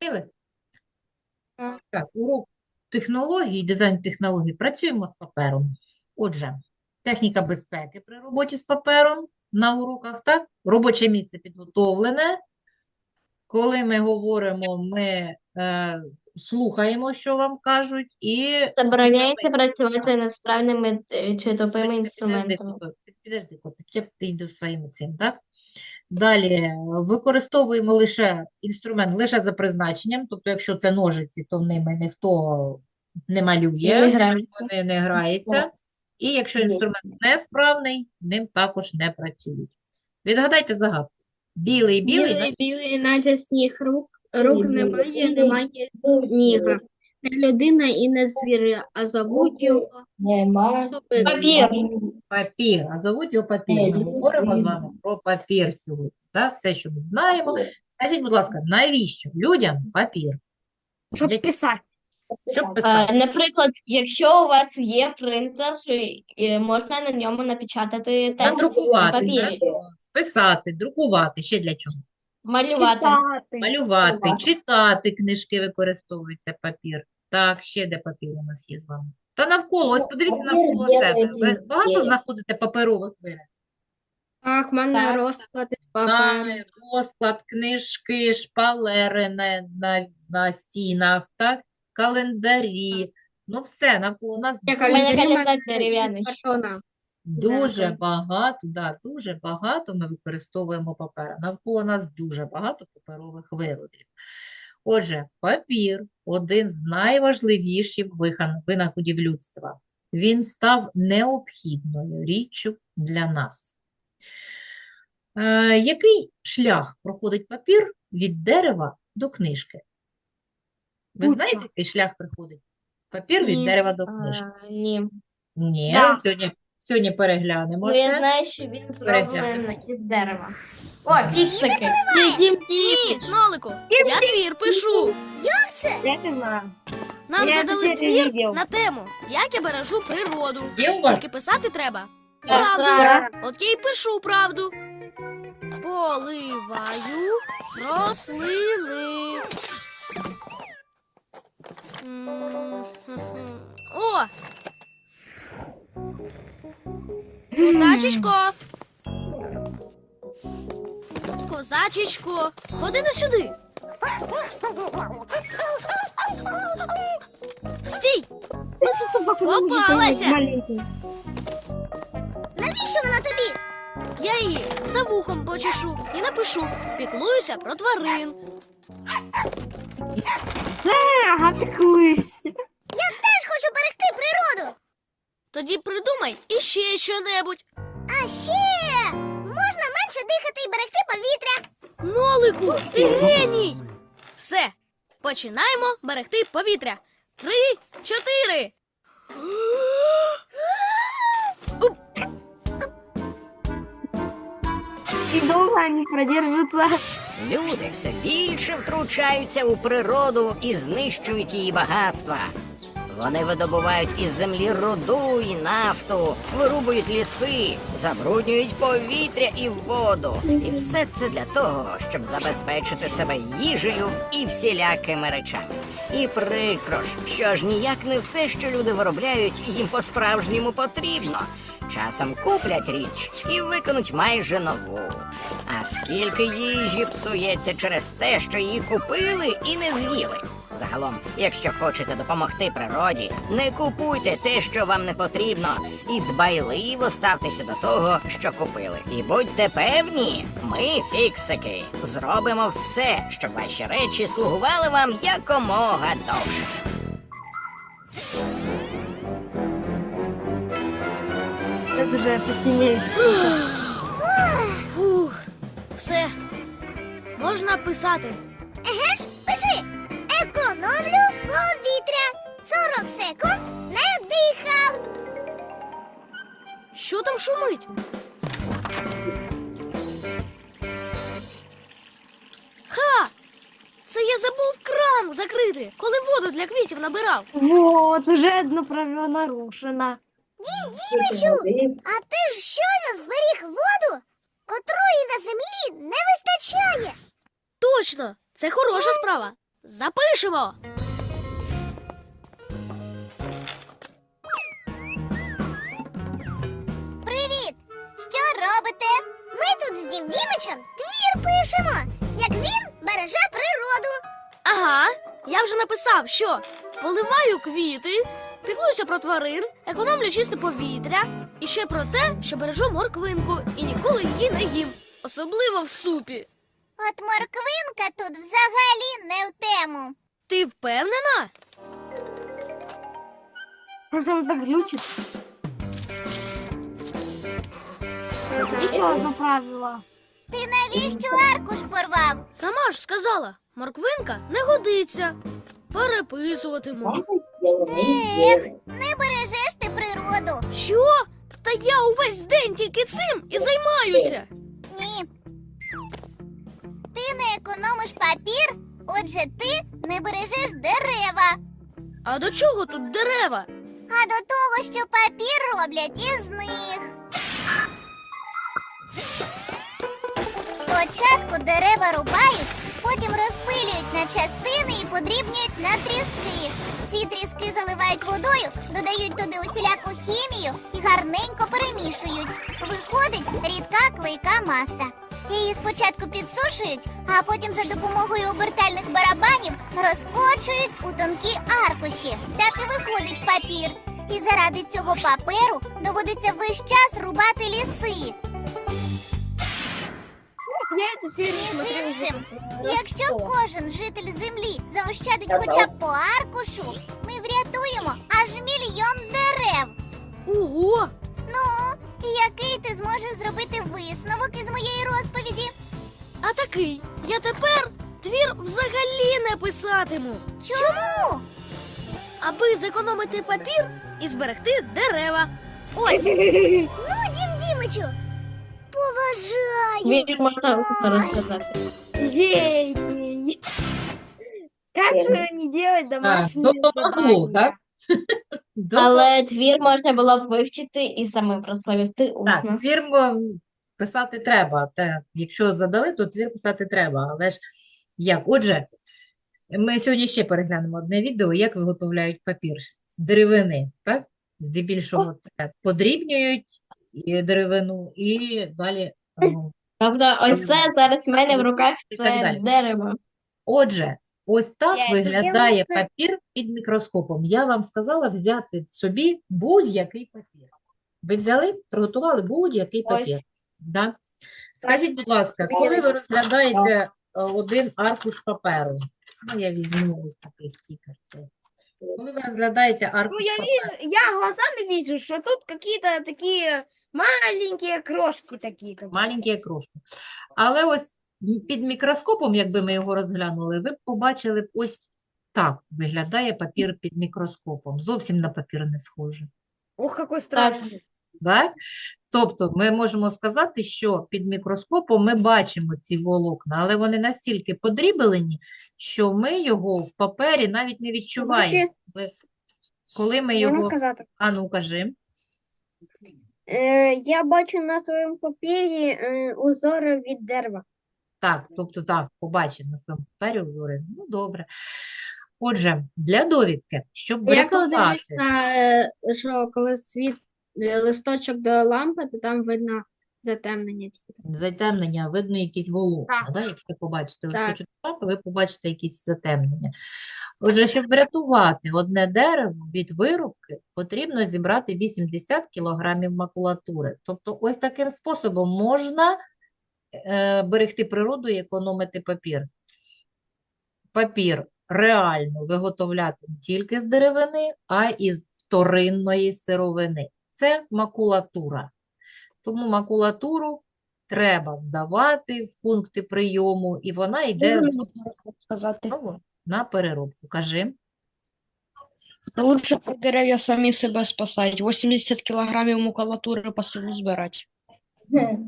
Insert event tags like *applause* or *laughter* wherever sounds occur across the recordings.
Зрозуміли? Так. Урок технологій, дизайн технологій. Працюємо з папером. Отже, техніка безпеки при роботі з папером на уроках, так? Робоче місце підготовлене. Коли ми говоримо, ми е, слухаємо, що вам кажуть, і Забороняється працювати несправними чи тупими інструментами. Підожди, котик, я ти йду своїм цим, так? Далі використовуємо лише інструмент лише за призначенням, тобто, якщо це ножиці, то в ними ніхто не малює, Не грається. вони не грається. І якщо інструмент несправний, ним також не працюють. Відгадайте загадку. Білий, білий, Білий, білий, наче сніг, рук, рук немає, немає сніга. Не людина і не звір, а зовуть його Папір. Папір, а зовуть його папір. Ми говоримо з вами про папір сьогодні. Так? Все, що ми знаємо. Скажіть, будь ласка, навіщо людям папір? Щоб Для- писати. Щоб писати. Наприклад, якщо у вас є принтер, е, можна на ньому напечатати текст на Надрукувати, папірі, писати, друкувати. Ще для чого? малювати. Малювати, читати книжки використовується папір. Так, ще де папір у нас є з вами. Та навколо, ось подивіться навколо себе. Ви багато знаходите паперових виробів? Так, в мене Так. розклад із Так, паперу. розклад, книжки, шпалери на, на, на стінах, так? Календарі. Ну все, навколо нас мене календар дерев'яний. Дуже багато, да, дуже багато ми використовуємо папера. Навколо нас дуже багато паперових виробів. Отже, папір один з найважливіших винаходів людства. Він став необхідною річчю для нас. Е, який шлях проходить папір від дерева до книжки? Ви знаєте, який шлях проходить папір від Ні. дерева до книжки? Е, Ні. Ні, Да. сьогодні, сьогодні переглянемо Ну, я знаю, що він Переглянемо. зроблений із дерева. О, фіксики. Дім, Ні, дім. Нолику, я твір пишу. Я не знаю. Нам Я задали твір видів. на тему, як я бережу природу. Є у вас? Тільки писати треба. Так, Правду. так. От я й пишу правду. Поливаю рослини. М, хе-хе. О! *clears throat* Козачечко. Козачечко, ходи на сюди. Стій! Попалася. Навіщо вона тобі? Я її за вухом почешу і напишу Піклуюся про тварин. Ага, піклуюсь. Теж хочу берегти природу. Тоді придумай іще що-небудь. А ще повітря. Нолику, ти геній! Все, починаємо берегти повітря. Три, чотири. І довго вони продержаться. Люди все більше втручаються у природу і знищують її багатства. Вони видобувають із землі руду і нафту, вирубують ліси, забруднюють повітря і воду. І все це для того, щоб забезпечити себе їжею і всілякими речами. І прикро що ж ніяк не все, що люди виробляють, їм по-справжньому потрібно. Часом куплять річ і виконуть майже нову. А скільки їжі псується через те, що її купили і не з'їли. Загалом, якщо хочете допомогти природі, не купуйте те, що вам не потрібно, і дбайливо ставтеся до того, що купили. І будьте певні, ми, фіксики, зробимо все, щоб ваші речі слугували вам якомога довше. Це вже. Фух, все. Можна писати. Еге ж, пиши. Економлю повітря. 40 секунд не дихав. Що там шумить? Ха! Це я забув кран закрити, коли воду для квітів набирав. Вот, уже одно правило нарушено. Дім Дімичу, а ти ж щойно зберіг воду, котрої на землі не вистачає. Точно, це хороша справа. Запишемо. Привіт! Що робите? Ми тут з Дім Дімичем твір пишемо, як він береже природу. Ага, я вже написав, що поливаю квіти, піклуюся про тварин, економлю чисте повітря і ще про те, що бережу морквинку і ніколи її не їм, особливо в супі. От морквинка тут взагалі не в тему. Ти впевнена? Просто заглючить. Нічого одно правило. Ти навіщо аркуш порвав? Сама ж сказала, морквинка не годиться. Переписуватиму. Ех, не бережеш ти природу. Що? Та я увесь день тільки цим і займаюся. Ні. Економиш папір, отже, ти не бережеш дерева. А до чого тут дерева? А до того, що папір роблять із них. Спочатку дерева рубають, потім розпилюють на частини і подрібнюють на тріски. Ці тріски заливають водою, додають туди усіляку хімію і гарненько перемішують. Виходить рідка клейка маса. Її спочатку підсушують, а потім за допомогою обертальних барабанів розкочують у тонкі аркуші. Так і виходить папір. І заради цього паперу доводиться весь час рубати ліси. Між іншим, Якщо кожен житель землі заощадить хоча б по аркушу, ми врятуємо аж мільйон дерев. Ого! Ну, який ти зможеш зробити висновок із моєї? А такий, я тепер твір взагалі не писатиму, Чому? аби зекономити папір і зберегти дерева. Ось. *laughs* Ну, Дім Дімичу, поважаю. Твір можна розказати. Гений. Как не делать домашние допомогло, задания? так? До- Але твір можна було б вивчити і самим розповісти Так, твір м, писати треба. Так, якщо задали, то твір писати треба. Але ж як? Отже, ми сьогодні ще переглянемо одне відео, як виготовляють папір з деревини. Так? Здебільшого це подрібнюють і деревину, і далі. Тобто, ось це зараз в мене в руках це дерево. Отже, ось так Я- виглядає я- папір під мікроскопом. Я вам сказала взяти собі будь-який папір. Ви взяли, приготували будь-який папір. Ось. Да? Скажіть, будь ласка, коли ви розглядаєте е, один аркуш паперу? Ну, я візьму ось такий стікер. Коли ви розглядаєте Ну, аркуш я паперу, вижу, я глазами вижу, что тут какие-то такие маленькие крошки такие. Как... маленькі крошки. Але ось під мікроскопом, якби ми його розглянули, ви б побачили б ось так виглядає папір під мікроскопом. Зовсім на папір не схоже. Ух, какой страшный. Так? Тобто ми можемо сказати, що під мікроскопом ми бачимо ці волокна, але вони настільки подрібелені, що ми його в папері навіть не відчуваємо. Коли, коли ми його. сказати? А ну кажи. Е, я бачу на своєму папері е, узори від дерева. Так, тобто так, побачив на своєму папері узори. Ну, добре. Отже, для довідки, щоб Я коли дивлюсь на е, що коли світ листочок до лампи, то там видно затемнення. затемнення, видно якісь волокна, да? Якщо побачите Так. листочок лампи, ви побачите якісь затемнення. Отже, щоб врятувати одне дерево від вирубки, потрібно зібрати 80 кілограмів макулатури. Тобто ось таким способом можна е, берегти природу і економити папір. Папір реально виготовляти не тільки з деревини, а і з вторинної сировини. Це макулатура. Тому макулатуру треба здавати в пункти прийому, і вона йде сказати. знову на переробку. Кажи. Лучше дерев'я самі себе спасають. 80 кілограмів макулатури по селу збирати.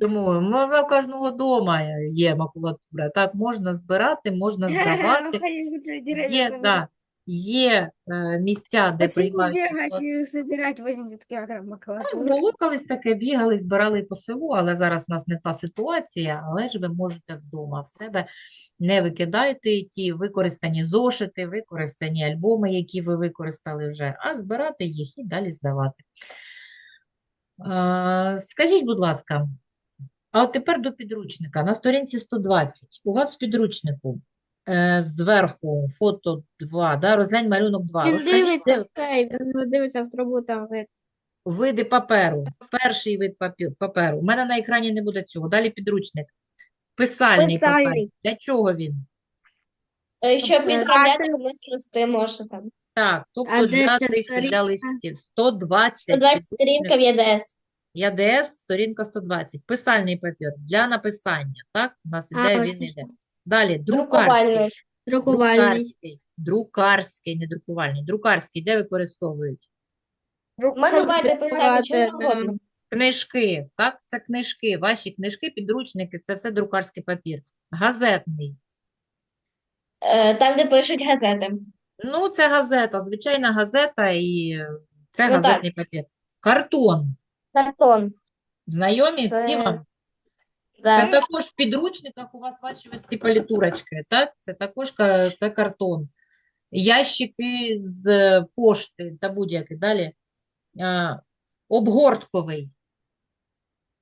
Тому в кожного дома є макулатура. Так, можна збирати, можна *laughs* здавати. Є, да, є е, місця, де приймають бегать и собирать 80 килограмм Ну, макулатуры. Було колись таке, бігали, збирали по селу, але зараз у нас не та ситуація, але ж ви можете вдома в себе не викидайте ті використані зошити, використані альбоми, які ви використали вже, а збирати їх і далі здавати. Скажіть, будь ласка, а от тепер до підручника. На сторінці 120 у вас в підручнику е, зверху фото 2, да, розглянь малюнок 2. Він Розкажіть, дивиться де в цей, він дивиться в трубу там вид. Види паперу. Перший вид папі- паперу. У мене на екрані не буде цього. Далі підручник. Писальний папер. Писальний. Для чого він? Е, Щоб Тобто, відправляти комусь листи, може там. Так, тобто А де для ця тих, для сторінка? листів. 120. 120 сторінка в ЄДС. ЯДС, сторінка 120. Писальний папір для написання. Так, у нас А, іде, ось він іде. Далі, друкарський. Друкувальний. Друкарський. Друкарський, не друкувальний. Друкарський, де використовують? Малювати, писати, що завгодно. Книжки, так? Це книжки. Ваші книжки, підручники, це все друкарський папір. Газетний. Е, Там, де пишуть газети. Ну, це газета, звичайна газета, і це Ну, газетний папір. Картон. Картон. Знайомі всі вам? Це Да. також в підручниках у вас бачу ось ці палітурочки, так? Це також ка- це картон. Ящики з е, пошти та будь-які. Далі. Е, Обгортковий.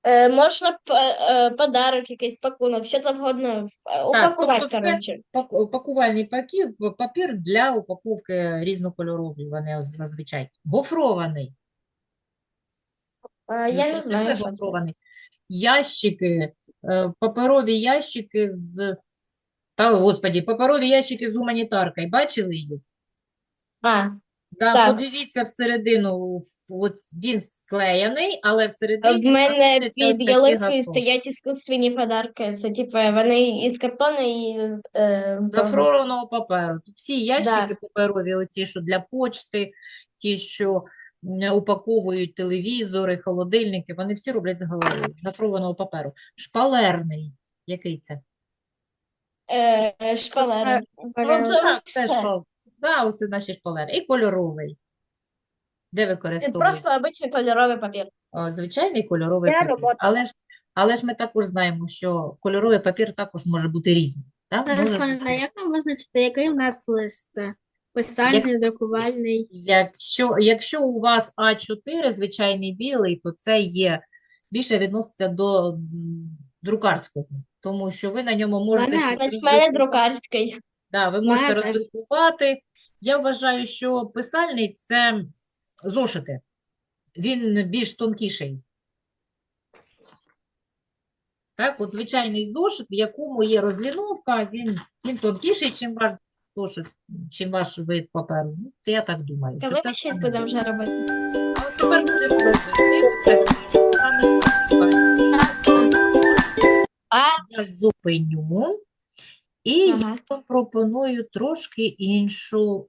Е, Можна п- е, подарок, якийсь пакунок, що завгодно е, упакувати, тобто це- коротше. Пак- Пакувальний пакір, папір для упаковки різнокольорові, вони зазвичай. Гофрований. Е, Я не знаю, що це. гофрований. Ящики, паперові ящики з. Та, господі, паперові ящики з гуманітаркою. Бачили їх? А, Да, Так. подивіться всередину, от він склеєний, але в мене під ялинкою стоять іскусственні подарки. Це типу вони із картону і е, з паперу. Тут всі ящики Да. паперові, оці, що для почти, ті, що упаковують телевізори, холодильники, вони всі роблять з го- з гофрованого паперу. Шпалерний. Який це? е, шпалери. Ну, це шпал. Да, оце наші шпалери. І кольоровий. Де Це використовують? просто обичний кольоровий папір. О, звичайний кольоровий Для папір. роботи. Але ж, але ж ми також знаємо, що кольоровий папір також може бути різним. Так? Зараз, Може пане, бути. як нам визначити, який у нас лист? Писальний, друкувальний. Якщо, якщо у вас А4, звичайний білий, то це є більше відноситься до друкарського, тому що ви на ньому можете Значить, мене друкарський. Да, ви можете Мене роздрукувати. Я вважаю, що писальний це зошити. Він більш тонкіший. Так, от звичайний зошит, в якому є розліновка, він, він тонкіший, чим ваш зошит, чим ваш вид паперу. Ну, я так думаю, що Коли це ми щось саме будемо вже робити? а от тепер будемо робити. Саме. Я зупиню. І я ага. вам пропоную трошки іншу